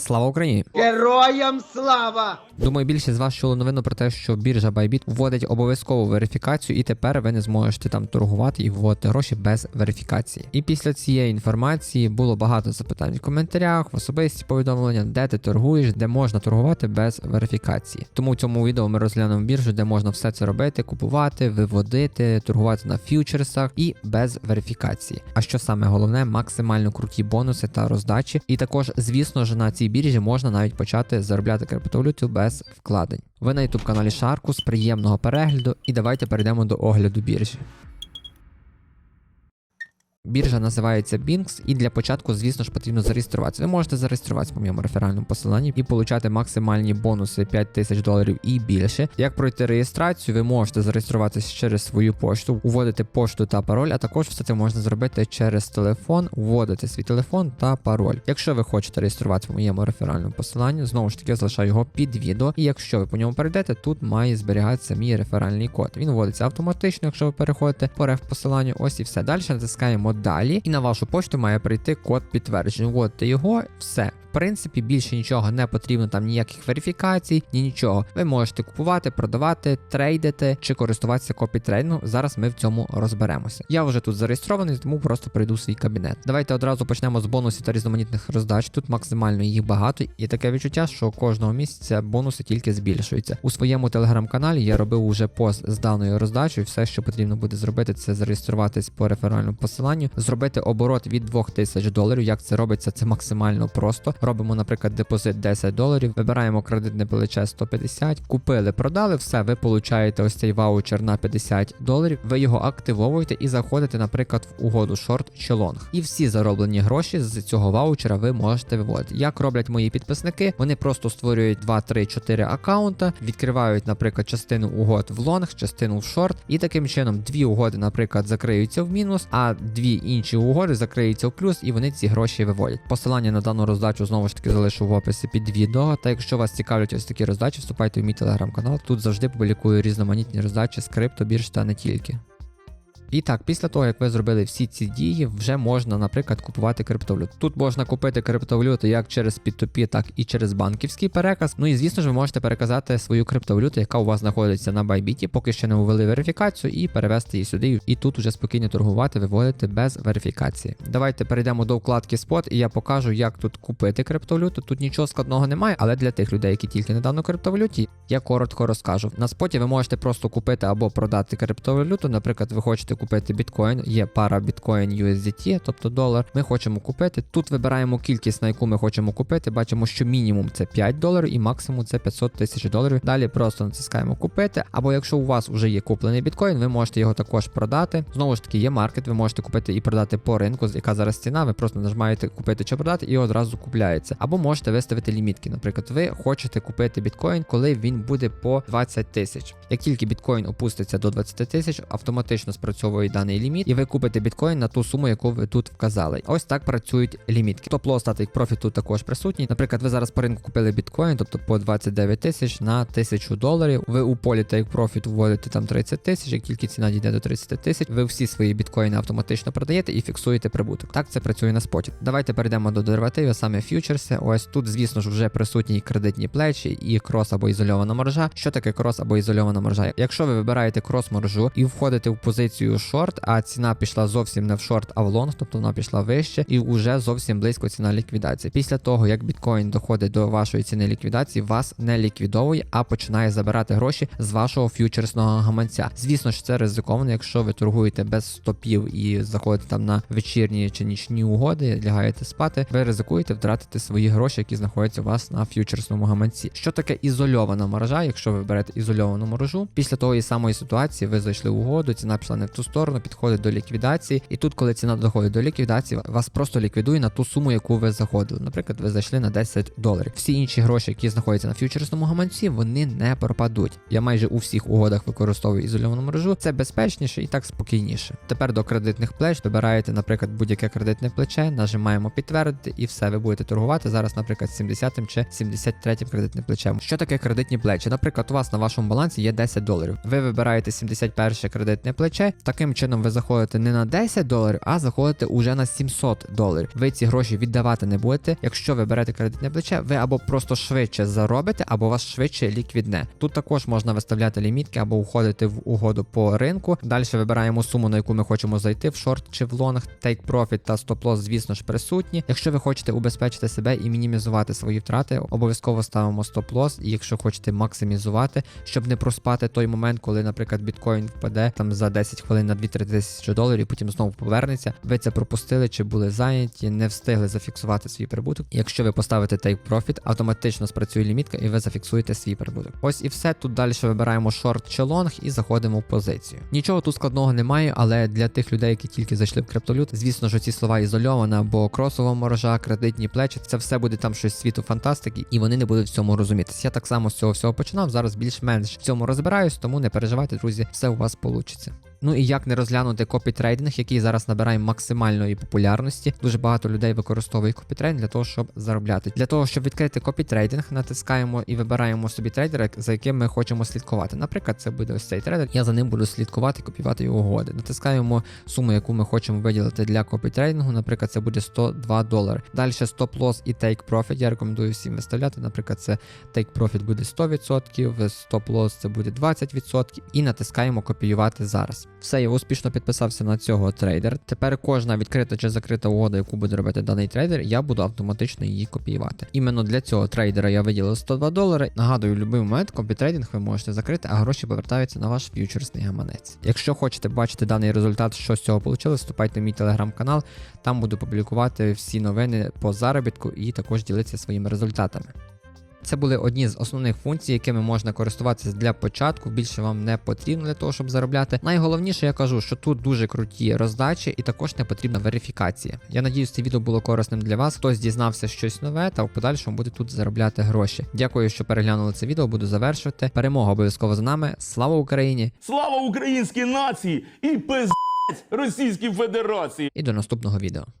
Слава Україні! Героям слава! Думаю, більшість з вас чули новину про те, що біржа Bybit вводить обов'язкову верифікацію, і тепер ви не зможете там торгувати і вводити гроші без верифікації. І після цієї інформації було багато запитань в коментарях, в особисті повідомлення, де ти торгуєш, де можна торгувати без верифікації. Тому в цьому відео ми розглянемо біржу, де можна все це робити, купувати, виводити, торгувати на фьючерсах і без верифікації. А що саме головне, максимально круті бонуси та роздачі. І також, звісно ж, на цій біржі можна навіть почати заробляти криптовалюту без вкладень. Ви на youtube каналі Шаркус, приємного перегляду, і давайте перейдемо до огляду біржі. Біржа називається Binx, і для початку, звісно ж, потрібно зареєструватися. Ви можете зареєструватися по моєму реферальному посиланні і получати максимальні бонуси 5 тисяч доларів і більше. Як пройти реєстрацію, ви можете зареєструватися через свою пошту, уводити пошту та пароль, а також все це можна зробити через телефон, вводити свій телефон та пароль. Якщо ви хочете реєструватися по моєму реферальному посиланню, знову ж таки я залишаю його під відео. І якщо ви по ньому перейдете, тут має зберігатися мій реферальний код. Він вводиться автоматично, якщо ви переходите по реф посиланню. Ось і все. Далі натискаємо далі, і на вашу пошту має прийти код підтвердження. Вводите його, все. Принципі, більше нічого не потрібно, там ніяких верифікацій, ні нічого. Ви можете купувати, продавати, трейдити чи користуватися копітрейдингом. Зараз ми в цьому розберемося. Я вже тут зареєстрований, тому просто прийду в свій кабінет. Давайте одразу почнемо з бонусів та різноманітних роздач. Тут максимально їх багато, і таке відчуття, що кожного місяця бонуси тільки збільшуються. У своєму телеграм-каналі я робив уже пост з даною роздачею. Все, що потрібно буде зробити, це зареєструватись по реферальному посиланню, зробити оборот від 2000 доларів. Як це робиться, це максимально просто. Робимо, наприклад, депозит 10 доларів, вибираємо кредитне плече 150, купили, продали, все, ви получаєте ось цей ваучер на 50 доларів. Ви його активовуєте і заходите, наприклад, в угоду шорт чи лонг. І всі зароблені гроші з цього ваучера ви можете виводити. Як роблять мої підписники, вони просто створюють 2, 3, 4 аккаунта, відкривають, наприклад, частину угод в лонг, частину в шорт, і таким чином дві угоди, наприклад, закриються в мінус, а дві інші угоди закриються в плюс, і вони ці гроші виводять. Посилання на дану роздачу знову ж таки залишу в описі під відео. Та якщо вас цікавлять ось такі роздачі, вступайте в мій телеграм-канал. Тут завжди публікую різноманітні роздачі з крипто, бірж та не тільки. І так, після того, як ви зробили всі ці дії, вже можна, наприклад, купувати криптовалюту. Тут можна купити криптовалюту як через P2P, так і через банківський переказ. Ну і звісно ж, ви можете переказати свою криптовалюту, яка у вас знаходиться на Bybit, поки ще не ввели верифікацію, і перевести її сюди. І тут уже спокійно торгувати, виводити без верифікації. Давайте перейдемо до вкладки Spot, і я покажу, як тут купити криптовалюту. Тут нічого складного немає, але для тих людей, які тільки недавно криптовалюті, я коротко розкажу. На споті ви можете просто купити або продати криптовалюту. Наприклад, ви хочете купити біткоін, є пара біткоін USDT, тобто долар. Ми хочемо купити. Тут вибираємо кількість, на яку ми хочемо купити. Бачимо, що мінімум це 5 доларів і максимум це 500 тисяч доларів. Далі просто натискаємо купити. Або якщо у вас вже є куплений біткоін, ви можете його також продати. Знову ж таки, є маркет, ви можете купити і продати по ринку, яка зараз ціна. Ви просто нажимаєте купити чи продати, і одразу купляється. Або можете виставити лімітки. Наприклад, ви хочете купити біткоін, коли він буде по 20 тисяч. Як тільки біткоін опуститься до 20 тисяч, автоматично спрацьовує даний ліміт, і ви купите біткоін на ту суму, яку ви тут вказали. Ось так працюють лімітки. Топ-лос та take тут також присутній. Наприклад, ви зараз по ринку купили біткоін, тобто по 29 тисяч на 1000 доларів. Ви у полі take profit вводите там 30 тисяч, як тільки ціна дійде до 30 тисяч, ви всі свої біткоїни автоматично продаєте і фіксуєте прибуток. Так це працює на споті. Давайте перейдемо до деривативів, саме фьючерси. Ось тут, звісно ж, вже присутні кредитні плечі і крос або ізольована маржа. Що таке крос або ізольована маржа? Якщо ви вибираєте крос маржу і входите в позицію шорт, а ціна пішла зовсім не в шорт, а в лонг, тобто вона пішла вище, і вже зовсім близько ціна ліквідації. Після того, як біткоін доходить до вашої ціни ліквідації, вас не ліквідовує, а починає забирати гроші з вашого фьючерсного гаманця. Звісно ж, це ризиковано, якщо ви торгуєте без стопів і заходите там на вечірні чи нічні угоди, лягаєте спати, ви ризикуєте втратити свої гроші, які знаходяться у вас на фьючерсному гаманці. Що таке ізольована маржа? Якщо ви берете ізольовану маржу, після тої самої ситуації ви зайшли в угоду, ціна пішла не в ту сторону, підходить до ліквідації, і тут, коли ціна доходить до ліквідації, вас просто ліквідує на ту суму, яку ви заходили. Наприклад, ви зайшли на 10 доларів. Всі інші гроші, які знаходяться на фьючерсному гаманці, вони не пропадуть. Я майже у всіх угодах використовую ізольовану мережу. Це безпечніше і так спокійніше. Тепер до кредитних плеч вибираєте, наприклад, будь-яке кредитне плече, нажимаємо підтвердити, і все, ви будете торгувати зараз, наприклад, 70 чи 73 кредитним плечем. Що таке кредитні плечі? Наприклад, у вас на вашому балансі є 10 доларів. Ви вибираєте 71 кредитне плече. Таким Таким чином ви заходите не на 10 доларів, а заходите уже на 700 доларів. Ви ці гроші віддавати не будете. Якщо ви берете кредитне плече, ви або просто швидше заробите, або вас швидше ліквідне. Тут також можна виставляти лімітки або уходити в угоду по ринку. Далі вибираємо суму, на яку ми хочемо зайти в шорт чи в лонг. Take profit та стоп-лосс, звісно ж, присутні. Якщо ви хочете убезпечити себе і мінімізувати свої втрати, обов'язково ставимо стоп-лосс. І якщо хочете максимізувати, щоб не проспати той момент, коли, наприклад, біткоін впаде там за 10 хвилин на 2-3 тисячі доларів, потім знову повернеться. Ви це пропустили чи були зайняті, не встигли зафіксувати свій прибуток. Якщо ви поставите Take Profit, автоматично спрацює лімітка і ви зафіксуєте свій прибуток. Ось і все. Тут далі вибираємо шорт чи лонг і заходимо в позицію. Нічого тут складного немає, але для тих людей, які тільки зайшли в криптолют, звісно ж, ці слова ізольована, бо кросова морожа, кредитні плечі, це все буде там щось світу фантастики, і вони не будуть в цьому розумітися. Я так само з цього всього починав. Зараз більш-менш в цьому розбираюсь, тому не переживайте, друзі, все у вас вийде. Ну і як не розглянути копітрейдинг, який зараз набирає максимальної популярності. Дуже багато людей використовує копітрейдинг для того, щоб заробляти. Для того, щоб відкрити копітрейдинг, натискаємо і вибираємо собі трейдера, за яким ми хочемо слідкувати. Наприклад, це буде ось цей трейдер. Я за ним буду слідкувати, копіювати його угоди. Натискаємо суму, яку ми хочемо виділити для копітрейдингу. Наприклад, це буде 102 долари. Далі стоп-лосс і take profit. Я рекомендую всім виставляти. Наприклад, це take profit буде 100%, стоп-лосс це буде 20%. І натискаємо копіювати зараз. Все, я успішно підписався на цього трейдера. Тепер кожна відкрита чи закрита угода, яку буде робити даний трейдер, я буду автоматично її копіювати. Іменно для цього трейдера я виділив 102 долари. Нагадую, в будь-який момент копітрейдинг ви можете закрити, а гроші повертаються на ваш ф'ючерсний гаманець. Якщо хочете бачити даний результат, що з цього вийшло, вступайте в мій телеграм-канал. Там буду публікувати всі новини по заробітку і також ділитися своїми результатами. Це були одні з основних функцій, якими можна користуватися для початку. Більше вам не потрібно для того, щоб заробляти. Найголовніше, я кажу, що тут дуже круті роздачі і також не потрібна верифікація. Я надіюсь, це відео було корисним для вас. Хтось дізнався щось нове та в подальшому буде тут заробляти гроші. Дякую, що переглянули це відео. Буду завершувати. Перемога обов'язково за нами. Слава Україні! Слава українській нації і пиздець Російській Федерації! І до наступного відео.